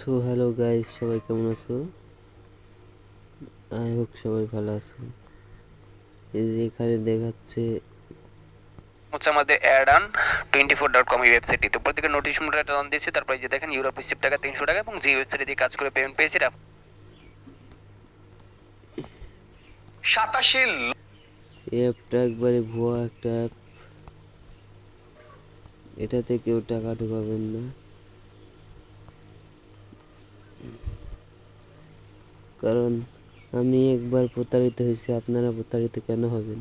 So hello guys সবাই কেমন আছো? আই হোক সবাই ভালো আছো। এই যে এখানে দেখাচ্ছে হচ্ছে আমাদের Adan twenty four dot com এই ওয়েবসাইটটি তো প্রত্যেকের নোটিশ মোডটা অন দিয়েছি তারপরে যে দেখেন ইউরোপ রিসিপ্ট টাকা তিনশো টাকা এবং যে ওয়েবসাইটে দিয়ে কাজ করে পেমেন্ট পেয়েছি সাতাশি এই অ্যাপটা একবারে ভুয়া একটা অ্যাপ এটাতে কেউ টাকা ঢোকাবেন না। কারণ আমি একবার প্রতারিত হয়েছি আপনারা প্রতারিত কেন হবেন?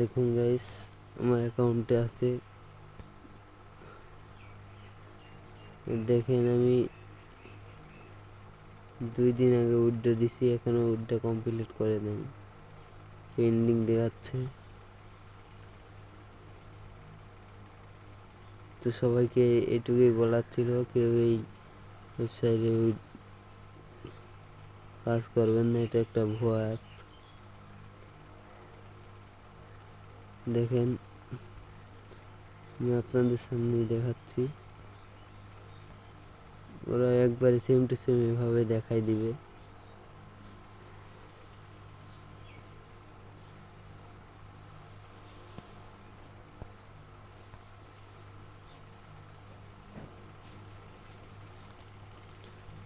দেখুন গাইস আমার অ্যাকাউন্টে আছে দেখেন আমি দুই দিন আগে উইড্রো দিছি, এখনও উইড্রো কমপ্লিট করে দেন। পেন্ডিং দেখাচ্ছে। তো সবাইকে এটুকুই বলার ছিল, কেউ এই ওয়েবসাইটে কাজ করবেন না, এটা একটা ভুয়া অ্যাপ দেখেন, আমি আপনাদের সামনে দেখাচ্ছি। ওরা একবারে সেম টু সেম এভাবে দেখাই দিবে।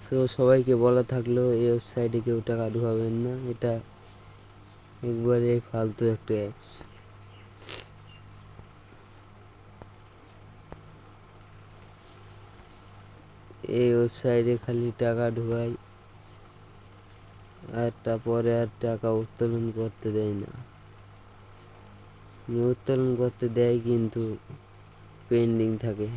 সো সবাইকে বলা থাকল, এই ওয়েবসাইটে কেউ টাকা ঢুকাবেন না। এটা একবারে ফালতু একটা অ্যাপস এই ওয়েবসাইটে খালি টাকা ঢুকাই। আর তারপরে আর টাকা উত্তোলন করতে দেয় না। উত্তোলন করতে দেয় কিন্তু পেন্ডিং থাকে।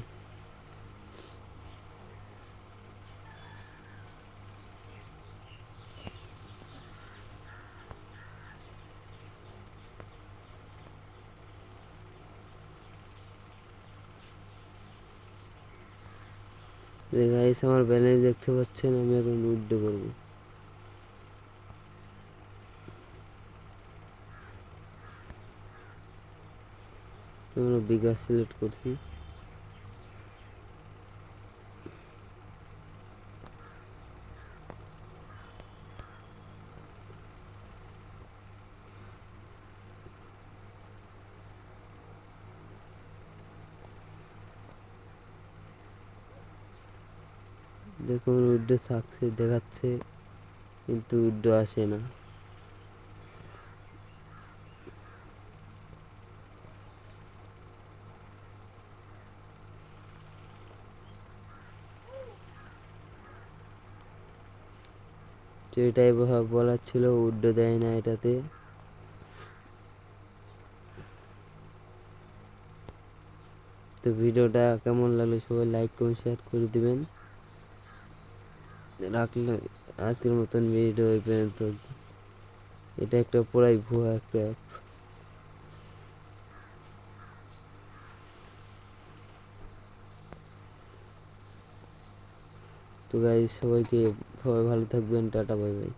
গাইস আমার ব্যালেন্স দেখতে পাচ্ছেন আমি এখন উইথড্র করব। আমরা বিকাশ সিলেক্ট করছি। দেখুন উইড্রো সাকসেস দেখাচ্ছে, কিন্তু উইড্রো আসে না। তো এটাই বলার ছিল উইড্রো দেয় না এটাতে। তো ভিডিওটা কেমন লাগল সবাই লাইক কমেন্ট শেয়ার করে দিবেন। রাখলে আজকের মতন ভিডিও এই পর্যন্ত। এটা একটা পুরাই ভুয়া একটা অ্যাপ তো গাই সবাইকে সবাই ভালো থাকবেন, টাটা বাই বাই